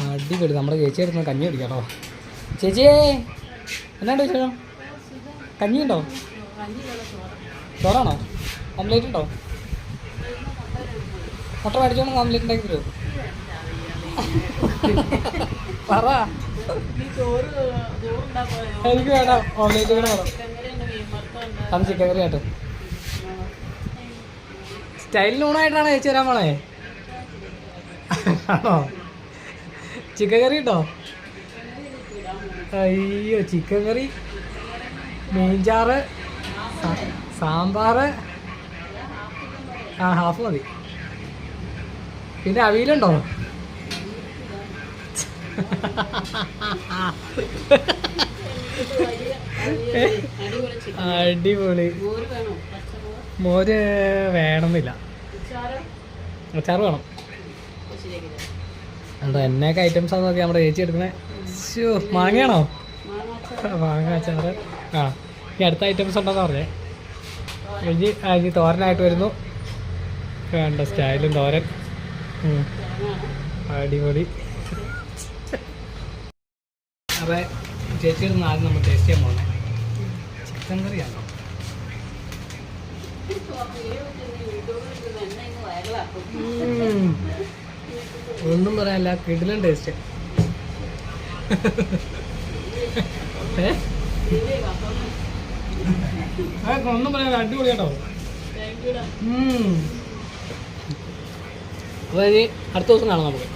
അടിപൊളി. നമ്മുടെ ചേച്ചി എടുത്ത് കഞ്ഞി കുടിക്കാം കേട്ടോ ചേച്ചിയേ എന്നാണ്ട് വിശേഷം? കഞ്ഞി ഉണ്ടോ ചോറാണോ? ഓംലേറ്റ് ഉണ്ടോ? മുട്ട മേടിച്ചോണ്ട് ഓംലേറ്റ് ഉണ്ടാക്കി തരുമോ പറ. എനിക്ക് വേണം ഓംലേറ്റ് കൂടെ വേണം. അത് ചിക്കൻ കറി ആട്ടോ. സ്റ്റൈൽ ഊണായിട്ടാണ് ചേച്ചി തരാൻ പോണേ? ആണോ? ചിക്കൻ കറി ഉണ്ടോ? അയ്യോ ചിക്കൻ കറി മീൻചാറ് സാമ്പാറ്. ആ ഹാഫ് മതി. പിന്നെ അവിയലുണ്ടോ? അടിപൊളി. മോര് വേണമെന്നില്ല. അച്ചാറ് വേണം. എന്താ എന്നൊക്കെ ഐറ്റംസ് ആണെന്ന് നോക്കി നമ്മുടെ ചേച്ചി എടുക്കണേ. ഷോ മാങ്ങയാണോ? മാങ്ങ അച്ചാറ് ആ ഈ അടുത്ത ഐറ്റംസ് ഉണ്ടെന്ന് പറഞ്ഞേ. ഇനി ഇനി തോരനായിട്ട് വരുന്നു. വേണ്ട സ്റ്റൈലും തോരൻ. അടിപൊളി. അതെ ഇരുന്ന് ആദ്യം നമ്മൾ ടേസ്റ്റ് ചെയ്യാൻ പോകണേ ചിക്കൻ കറിയാണോ ഉം. ഒന്നും പറയാനില്ല കിടിലൻ ടേസ്റ്റ് ഒന്നും പറയാനില്ല അടിപൊളി കേട്ടോ. അപ്പൊ അപ്പോൾ ഇനി അടുത്ത ദിവസം കാണാം നമുക്ക്.